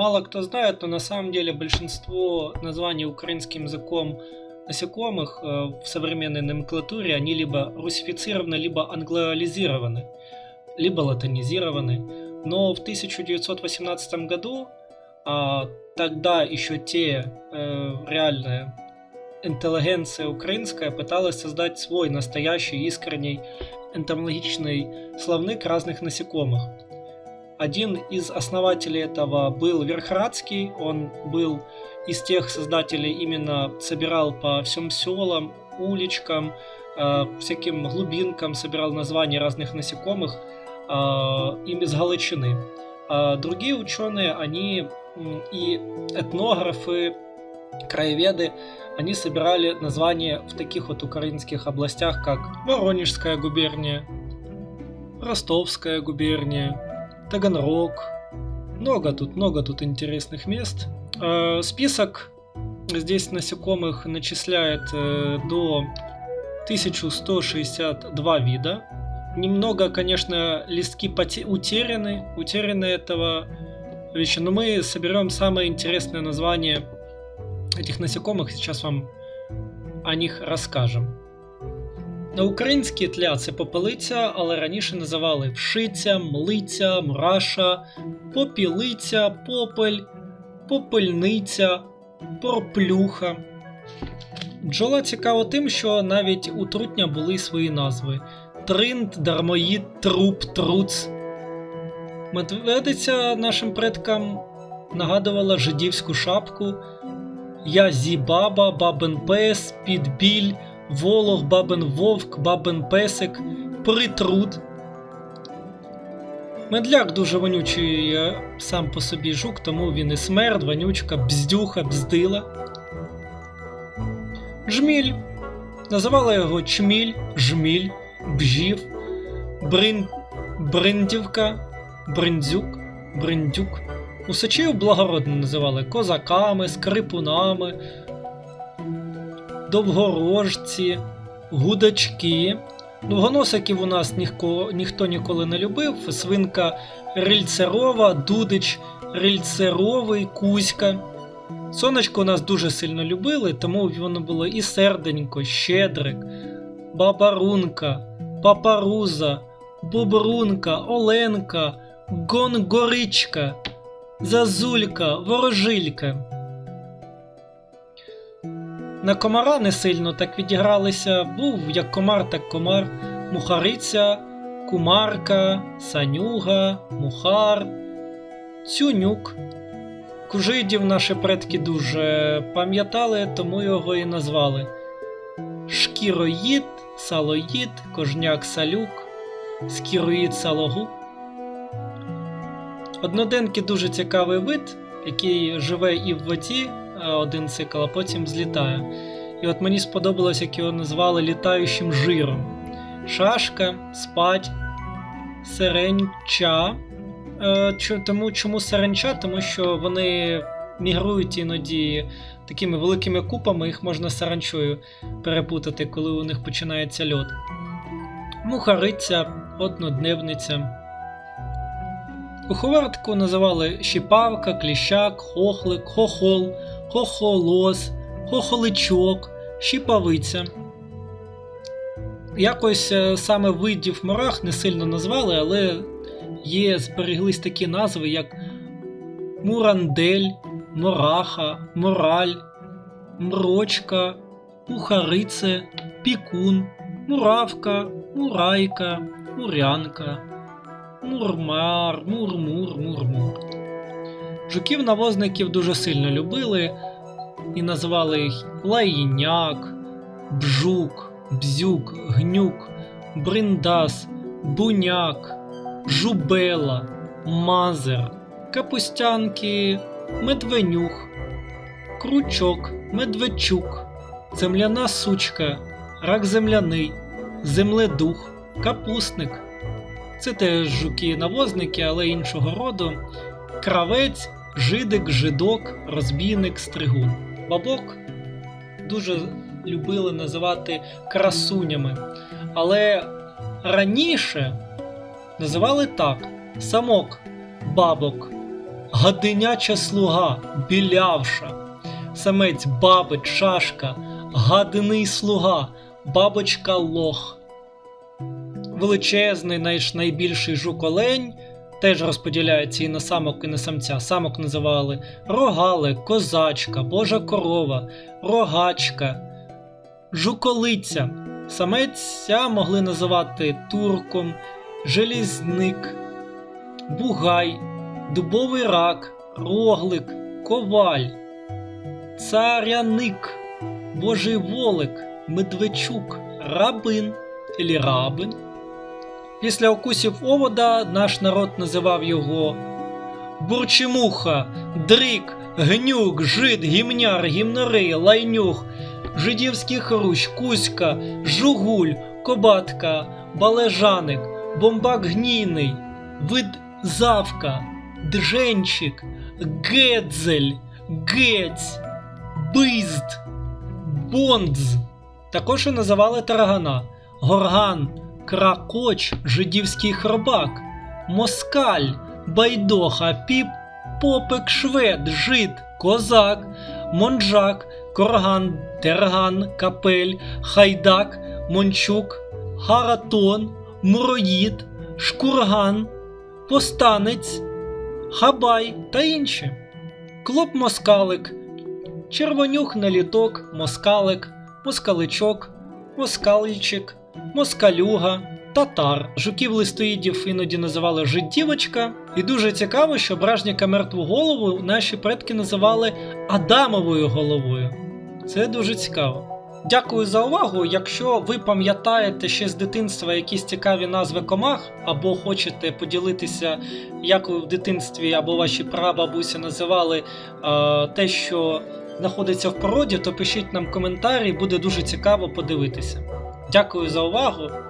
Мало кто знает, но на самом деле большинство названий украинским языком насекомых э, в современной номенклатуре, они либо русифицированы, либо англоализированы, либо латинизированы. Но в 1918 году а, тогда еще те э, реальная интеллигенция украинская пыталась создать свой настоящий искренний энтомологичный словник разных насекомых. Один из основателей этого был Верхрадский, он был из тех создателей именно собирал по всем селам, уличкам, э, всяким глубинкам, собирал названия разных насекомых, э, им из Галичины. А другие ученые, они и этнографы, краеведы, они собирали названия в таких вот украинских областях, как Воронежская губерния, Ростовская губерния, Таганрог. Много тут, много тут интересных мест. Э, Список здесь насекомых начисляет э, до 1162 вида. Немного, конечно, листки поте- утеряны, утеряны этого вещи, но мы соберем самое интересное название этих насекомых, сейчас вам о них розкажемо. На українській тля це попелиця, але раніше називали вшиця, млиця, мраша, попілиця, попель, попельниця, порплюха. Бджола цікава тим, що навіть у трутня були свої назви: Тринт, Дармоїд, Труп, Труц. Медведиця нашим предкам нагадувала жидівську шапку. Я зі баба, бабин пес, підбіль, волох, бабин вовк, бабин песик, притруд. Медляк дуже вонючий сам по собі жук, тому він і смерд, вонючка, бздюха, бздила. Жміль. Називали його чміль, жміль, бжів, брин, бриндівка, бриндзюк, бриндюк. Усачів благородно називали козаками, скрипунами, довгорожці, гудачки. Довгоносиків у нас ніхто, ніхто ніколи не любив. Свинка рильцерова, дудич рильцеровий, кузька. Сонечко у нас дуже сильно любили, тому воно було і серденько, щедрик, бабарунка, папаруза, бобрунка, оленка, гонгоричка, зазулька, ворожилька. На комара не сильно так відігралися. Був як комар, так комар, мухариця, кумарка, санюга, мухар, цюнюк. Кужидів наші предки дуже пам'ятали, тому його і назвали. Шкіроїд, салоїд, кожняк салюк, скіроїд салогуб. Одноденки дуже цікавий вид, який живе і в воді один цикл, а потім злітає. І от мені сподобалось, як його назвали літаючим жиром. Шашка, спать, сиренча. Е, Тому чому саранча? Тому що вони мігрують іноді такими великими купами, їх можна саранчою перепутати, коли у них починається льот. Мухариця, однодневниця. Куховартку називали щіпавка, кліщак, хохлик, хохол, хохолос, хохоличок, щіпавиця. Якось е, саме видів мурах не сильно назвали, але є збереглись такі назви, як Мурандель, Мораха, Мораль, Мрочка, Пухарице, Пікун, Муравка, Мурайка, Мурянка, Мурмар, Мурмур, Мурмур. Жуків-навозників дуже сильно любили і називали їх Лаїняк, Бжук, Бзюк, Гнюк, Бриндас, Буняк, Жубела, Мазер, Капустянки, Медвенюх, Кручок, Медведчук, Земляна сучка, Рак земляний, Земледух, Капусник. Це теж жуки-навозники, але іншого роду. Кравець, жидик, жидок, розбійник, стригун. Бабок дуже любили називати красунями. Але раніше називали так: самок, бабок, гадиняча слуга, білявша, самець бабич, шашка, гадиний слуга, бабочка лох. Величезний наш найбільший жук-олень теж розподіляється і на самок, і на самця. Самок називали рогале, козачка, божа корова, рогачка, жуколиця. Самеця могли називати турком, желізник, бугай, дубовий рак, роглик, коваль, царяник, божий волик, медведчук, рабин или рабин. Після укусів овода наш народ називав його бурчемуха, дрик, гнюк, жид, гімняр, гімнорей, лайнюх, жидівський хрущ, кузька, жугуль, кобатка, балежаник, бомбак гнійний, вид дженчик, гедзель, гець, бизд, бондз. Також і називали таргана, горган, кракоч, жидівський хробак, москаль, байдоха, піп, попик, швед, жид, козак, монжак, корган, терган, капель, хайдак, мончук, харатон, муроїд, шкурган, постанець, хабай та інші. Клоп москалик, червонюх наліток, москалик, москаличок, москальчик, москалюга, татар. Жуків листоїдів іноді називали жиддівочка. І дуже цікаво, що бражніка мертву голову наші предки називали Адамовою головою. Це дуже цікаво. Дякую за увагу. Якщо ви пам'ятаєте ще з дитинства якісь цікаві назви комах, або хочете поділитися, як ви в дитинстві або ваші прабабусі називали е, те, що знаходиться в породі, то пишіть нам коментарі, буде дуже цікаво подивитися. Дякую за увагу.